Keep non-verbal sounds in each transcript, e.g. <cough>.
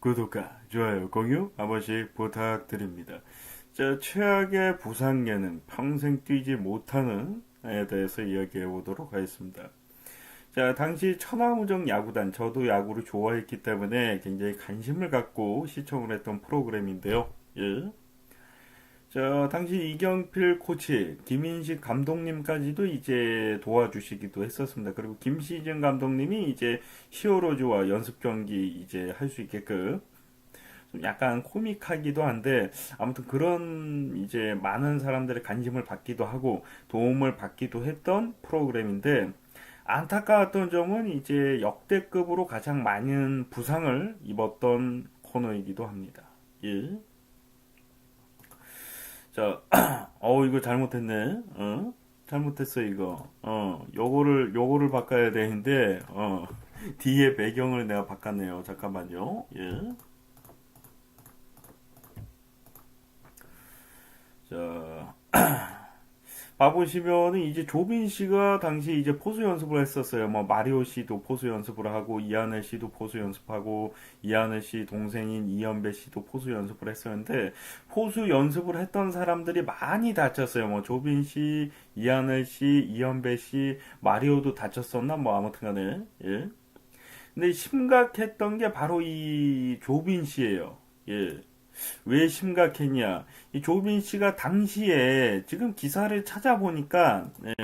구독과 좋아요, 공유 한 번씩 부탁드립니다. 자, 최악의 부상 예능 평생 뛰지 못하는 에 대해서 이야기해 보도록 하겠습니다. 자, 당시 천하무적 야구단, 저도 야구를 좋아했기 때문에 굉장히 관심을 갖고 시청을 했던 프로그램인데요. 예. 자, 당시 이경필 코치, 김인식 감독님까지도 이제 도와주시기도 했었습니다. 그리고 김시진 감독님이 이제 히어로즈와 연습 경기 이제 할 수 있게끔 좀 약간 코믹하기도 한데 아무튼 그런 이제 많은 사람들의 관심을 받기도 하고 도움을 받기도 했던 프로그램인데 안타까웠던 점은 이제 역대급으로 가장 많은 부상을 입었던 코너이기도 합니다. 예. 자, <clears throat> 어 이거 잘못했네. 어? 잘못했어 이거. 어, 요거를 요거를 바꿔야 되는데 어. <laughs> 뒤에 배경을 내가 바꿨네요. 잠깐만요. 예. 자, 봐보시면은 이제 조빈 씨가 당시 이제 포수 연습을 했었어요. 뭐 마리오 씨도 포수 연습을 하고 이하늘 씨도 포수 연습하고 이하늘 씨 동생인 이연배 씨도 포수 연습을 했었는데 포수 연습을 했던 사람들이 많이 다쳤어요. 뭐 조빈 씨, 이하늘 씨, 이연배 씨, 마리오도 다쳤었나 뭐 아무튼간에 예. 근데 심각했던 게 바로 이 조빈 씨예요. 예. 왜 심각했냐? 이 조빈 씨가 당시에 지금 기사를 찾아보니까 예,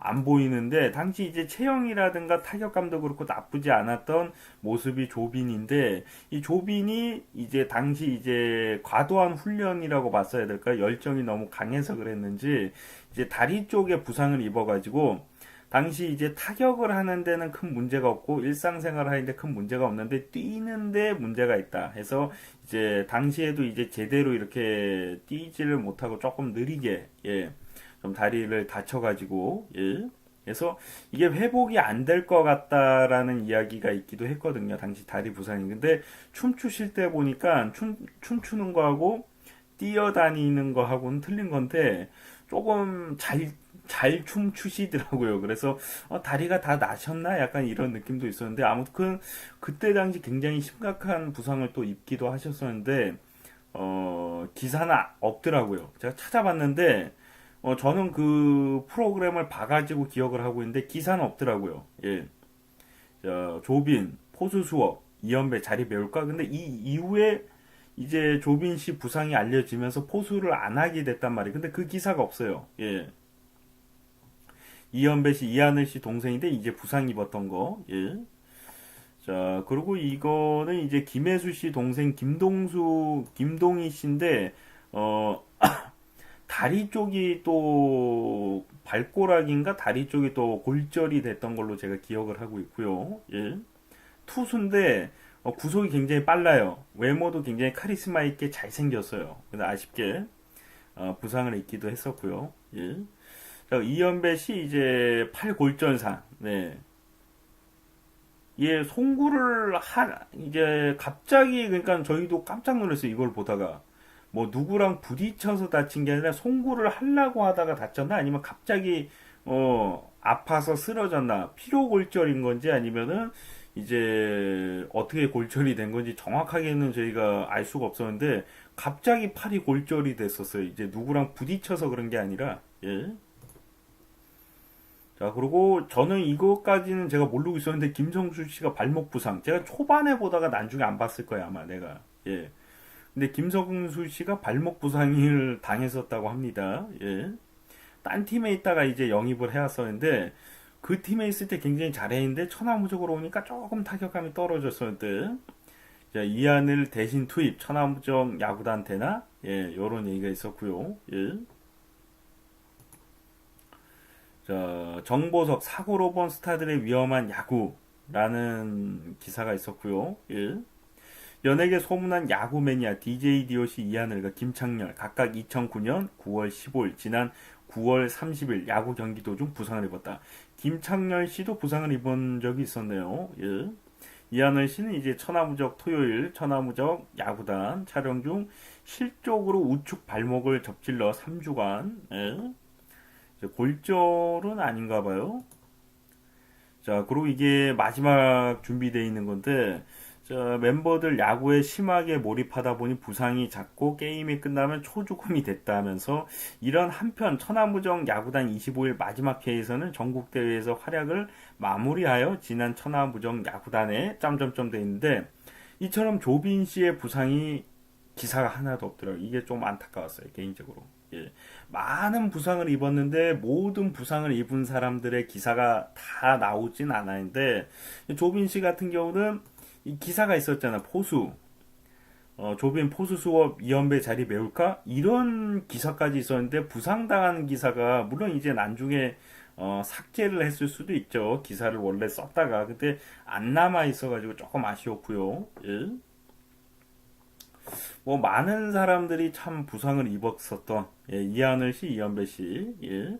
안 보이는데 당시 이제 체형이라든가 타격감도 그렇고 나쁘지 않았던 모습이 조빈인데 이 조빈이 이제 당시 이제 과도한 훈련이라고 봤어야 될까 열정이 너무 강해서 그랬는지 이제 다리 쪽에 부상을 입어가지고 당시 이제 타격을 하는 데는 큰 문제가 없고 일상생활을 하는데 큰 문제가 없는데 뛰는데 문제가 있다 해서 이제 당시에도 이제 제대로 이렇게 뛰지를 못하고 조금 느리게 예, 좀 다리를 다쳐가지고 예. 그래서 이게 회복이 안 될 것 같다라는 이야기가 있기도 했거든요. 당시 다리 부상이. 근데 춤추실 때 보니까 춤, 춤추는 거하고 뛰어다니는 거하고는 틀린 건데 조금 잘, 잘 춤추시더라고요. 그래서 어, 다리가 다 나셨나? 약간 이런 느낌도 있었는데 아무튼 그때 당시 굉장히 심각한 부상을 또 입기도 하셨었는데 어, 기사는 없더라고요. 제가 찾아봤는데 어, 저는 그 프로그램을 봐가지고 기억을 하고 있는데 기사는 없더라고요. 예. 자, 조빈, 포수 수업, 이연배 자리 배울까? 근데 이 이후에 이제 조빈 씨 부상이 알려지면서 포수를 안 하게 됐단 말이에요. 근데 그 기사가 없어요. 예. 이연배 씨, 이하늘 씨 동생인데 이제 부상 입었던 거. 예. 자, 그리고 이거는 이제 김혜수 씨 동생 김동수, 김동희 씨인데, 어, <coughs> 다리 쪽이 또 발꼬락인가 다리 쪽이 또 골절이 됐던 걸로 제가 기억을 하고 있고요. 예. 투수인데 어, 구속이 굉장히 빨라요. 외모도 굉장히 카리스마 있게 잘생겼어요. 근데 아쉽게 어, 부상을 입기도 했었고요. 예. 자, 이연배 씨 이제 팔골전상. 네. 예, 송구를 하 이제 갑자기 그러니까 저희도 깜짝 놀랐어요. 이걸 보다가 뭐 누구랑 부딪혀서 다친 게 아니라 송구를 하려고 하다가 다쳤나 아니면 갑자기 어 아파서 쓰러졌나 피로 골절인 건지 아니면은 이제 어떻게 골절이 된 건지 정확하게는 저희가 알 수가 없었는데 갑자기 팔이 골절이 됐었어요. 이제 누구랑 부딪혀서 그런 게 아니라 예. 자, 그리고 저는 이것까지는 제가 모르고 있었는데 김성수 씨가 발목 부상. 제가 초반에 보다가 나중에 안 봤을 거예요, 아마 내가. 예. 근데 김성수 씨가 발목 부상을 당했었다고 합니다. 예. 딴 팀에 있다가 이제 영입을 해왔었는데 그 팀에 있을 때 굉장히 잘했는데 천하무적으로 오니까 조금 타격감이 떨어졌었는데 자, 이안을 대신 투입 천하무적 야구단 되나? 예, 요런 얘기가 있었고요. 예. 자, 정보석 사고로 본 스타들의 위험한 야구라는 기사가 있었고요. 예. 연예계 소문난 야구 매니아 DJ DOC 이하늘과 김창렬 각각 2009년 9월 15일 지난 9월 30일 야구 경기 도중 부상을 입었다. 김창렬 씨도 부상을 입은 적이 있었네요. 예. 이하늘 씨는 이제 천하무적 토요일 천하무적 야구단 촬영 중 실족으로 우측 발목을 접질러 3주간 예. 골절은 아닌가 봐요. 자, 그리고 이게 마지막 준비되어 있는 건데 저 멤버들 야구에 심하게 몰입하다 보니 부상이 잦고 게임이 끝나면 초죽음이 됐다면서 이런 한편 천하무정 야구단 25일 마지막 회에서는 전국 대회에서 활약을 마무리하여 지난 천하무정 야구단에 짬점점 돼 있는데 이처럼 조빈 씨의 부상이 기사가 하나도 없더라고요. 이게 좀 안타까웠어요, 개인적으로. 예. 많은 부상을 입었는데 모든 부상을 입은 사람들의 기사가 다 나오진 않았는데 조빈 씨 같은 경우는 이 기사가 있었잖아. 포수. 어, 조빈 포수 수업 이연배 자리 메울까? 이런 기사까지 있었는데 부상당한 기사가 물론 이제 나중에 어, 삭제를 했을 수도 있죠. 기사를 원래 썼다가 근데 안 남아 있어가지고 조금 아쉬웠고요. 예. 뭐 많은 사람들이 참 부상을 입었었던 예, 이하늘 씨, 이연배 씨. 예.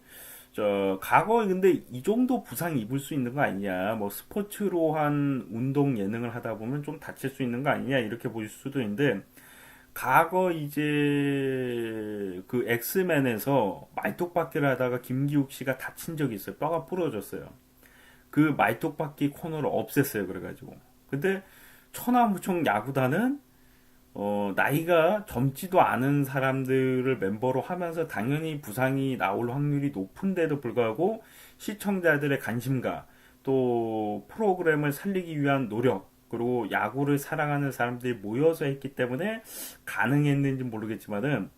저 과거에 근데 이 정도 부상 입을 수 있는 거 아니냐 뭐 스포츠로 한 운동 예능을 하다 보면 좀 다칠 수 있는 거 아니냐 이렇게 보실 수도 있는데 과거 이제 그 엑스맨에서 말뚝박기를 하다가 김기욱 씨가 다친 적이 있어요 뼈가 부러졌어요 그 말뚝박기 코너를 없앴어요 그래가지고 근데 천하무청 야구단은 어, 나이가 젊지도 않은 사람들을 멤버로 하면서 당연히 부상이 나올 확률이 높은데도 불구하고 시청자들의 관심과 또 프로그램을 살리기 위한 노력 그리고 야구를 사랑하는 사람들이 모여서 했기 때문에 가능했는지 모르겠지만은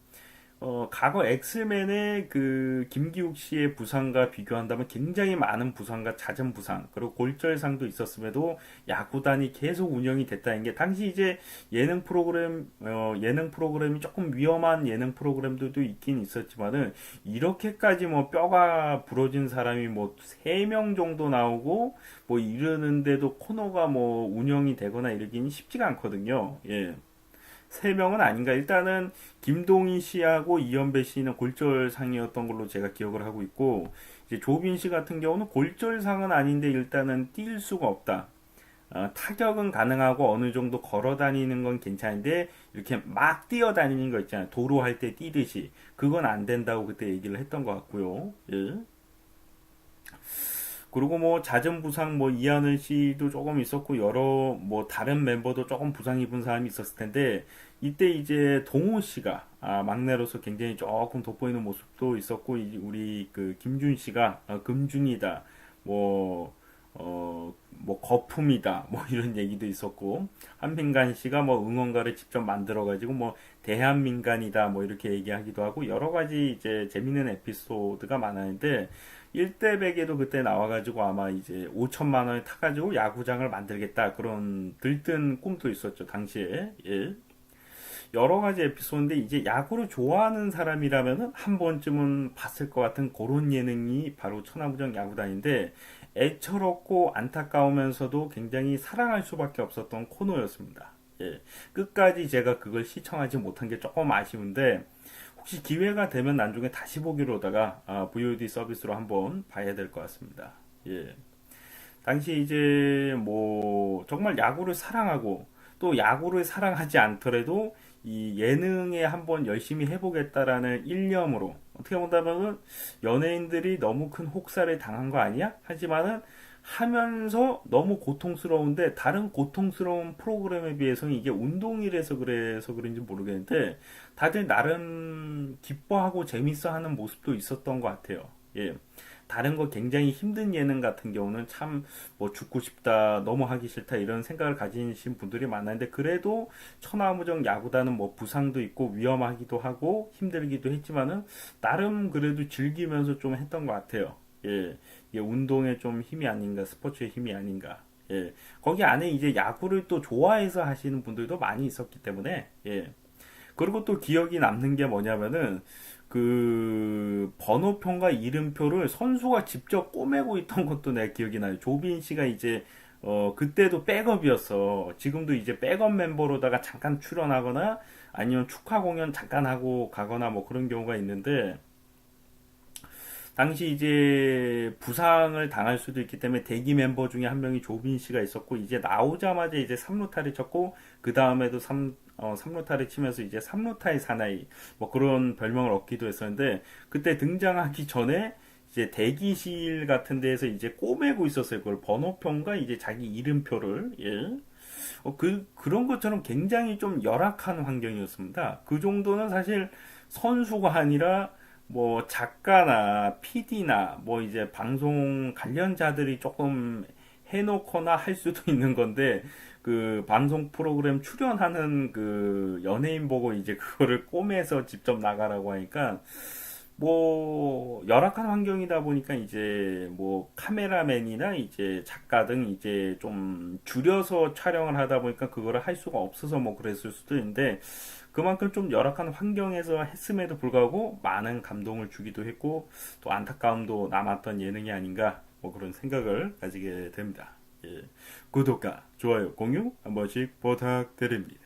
어, 과거 엑스맨의 그 김기욱 씨의 부상과 비교한다면 굉장히 많은 부상과 잦은 부상 그리고 골절상도 있었음에도 야구단이 계속 운영이 됐다는 게 당시 이제 예능 프로그램 어, 예능 프로그램이 조금 위험한 예능 프로그램들도 있긴 있었지만은 이렇게까지 뭐 뼈가 부러진 사람이 뭐 세 명 정도 나오고 뭐 이러는데도 코너가 뭐 운영이 되거나 이러기는 쉽지가 않거든요. 예. 세 명은 아닌가. 일단은 김동희 씨하고 이연배 씨는 골절상이었던 걸로 제가 기억을 하고 있고 이제 조빈 씨 같은 경우는 골절상은 아닌데 일단은 뛸 수가 없다. 어, 타격은 가능하고 어느 정도 걸어 다니는 건 괜찮은데 이렇게 막 뛰어 다니는 거 있잖아요. 도로 할 때 뛰듯이 그건 안 된다고 그때 얘기를 했던 것 같고요. 예. 그리고 뭐 잦은 부상 뭐 이하늘 씨도 조금 있었고 여러 뭐 다른 멤버도 조금 부상 입은 사람이 있었을 텐데 이때 이제 동호 씨가 아, 막내로서 굉장히 조금 돋보이는 모습도 있었고 이- 우리 그 김준 씨가 아, 금준이다. 뭐 어, 뭐 거품이다 뭐 <laughs> 이런 얘기도 있었고 한민간 씨가 뭐 응원가를 직접 만들어 가지고 뭐 대한민간이다 뭐 이렇게 얘기하기도 하고 여러 가지 이제 재밌는 에피소드가 많았는데 1대100에도 그때 나와 가지고 아마 이제 5천만 원에 타 가지고 야구장을 만들겠다 그런 들뜬 꿈도 있었죠 당시에 예. 여러 가지 에피소드인데 이제 야구를 좋아하는 사람이라면은 한 번쯤은 봤을 것 같은 그런 예능이 바로 천하무정 야구단인데 애처롭고 안타까우면서도 굉장히 사랑할 수밖에 없었던 코너였습니다. 예. 끝까지 제가 그걸 시청하지 못한 게 조금 아쉬운데 혹시 기회가 되면 나중에 다시 보기로다가 아, VOD 서비스로 한번 봐야 될 것 같습니다. 예. 당시 이제 뭐 정말 야구를 사랑하고 또 야구를 사랑하지 않더라도 이 예능에 한번 열심히 해보겠다라는 일념으로 어떻게 본다면은 연예인들이 너무 큰 혹사를 당한 거 아니야? 하지만은 하면서 너무 고통스러운데 다른 고통스러운 프로그램에 비해서는 이게 운동이라서 그래서 그런지 모르겠는데 다들 나름 기뻐하고 재밌어 하는 모습도 있었던 것 같아요. 예. 다른 거 굉장히 힘든 예능 같은 경우는 참 뭐 죽고 싶다, 너무 하기 싫다 이런 생각을 가지신 분들이 많았는데 그래도 천하무정 야구단은 뭐 부상도 있고 위험하기도 하고 힘들기도 했지만은 나름 그래도 즐기면서 좀 했던 것 같아요. 예, 이게 운동의 좀 힘이 아닌가, 스포츠의 힘이 아닌가. 예, 거기 안에 이제 야구를 또 좋아해서 하시는 분들도 많이 있었기 때문에 예. 그리고 또 기억이 남는 게 뭐냐면은 그 번호표과 이름표를 선수가 직접 꼬매고 있던 것도 내가 기억이 나요. 조빈 씨가 이제 어 그때도 백업이었어. 지금도 이제 백업 멤버로다가 잠깐 출연하거나 아니면 축하 공연 잠깐 하고 가거나 뭐 그런 경우가 있는데 당시 이제 부상을 당할 수도 있기 때문에 대기 멤버 중에 한 명이 조빈 씨가 있었고 이제 나오자마자 이제 3루타를 쳤고 그 다음에도 3 어, 3루타를 치면서 이제 3루타의 사나이 뭐 그런 별명을 얻기도 했었는데 그때 등장하기 전에 이제 대기실 같은 데에서 이제 꼬매고 있었어요. 그걸 번호표인가 이제 자기 이름표를 예. 어, 그, 그런 것처럼 굉장히 좀 열악한 환경이었습니다. 그 정도는 사실 선수가 아니라 뭐 작가나 PD나 뭐 이제 방송 관련자들이 조금 해놓거나 할 수도 있는 건데 그 방송 프로그램 출연하는 그 연예인 보고 이제 그거를 꼬매서 직접 나가라고 하니까 뭐 열악한 환경이다 보니까 이제 뭐 카메라맨이나 이제 작가 등 이제 좀 줄여서 촬영을 하다 보니까 그거를 할 수가 없어서 뭐 그랬을 수도 있는데 그만큼 좀 열악한 환경에서 했음에도 불구하고 많은 감동을 주기도 했고 또 안타까움도 남았던 예능이 아닌가 뭐 그런 생각을 가지게 됩니다. 예. 구독과 좋아요, 공유 한 번씩 부탁드립니다.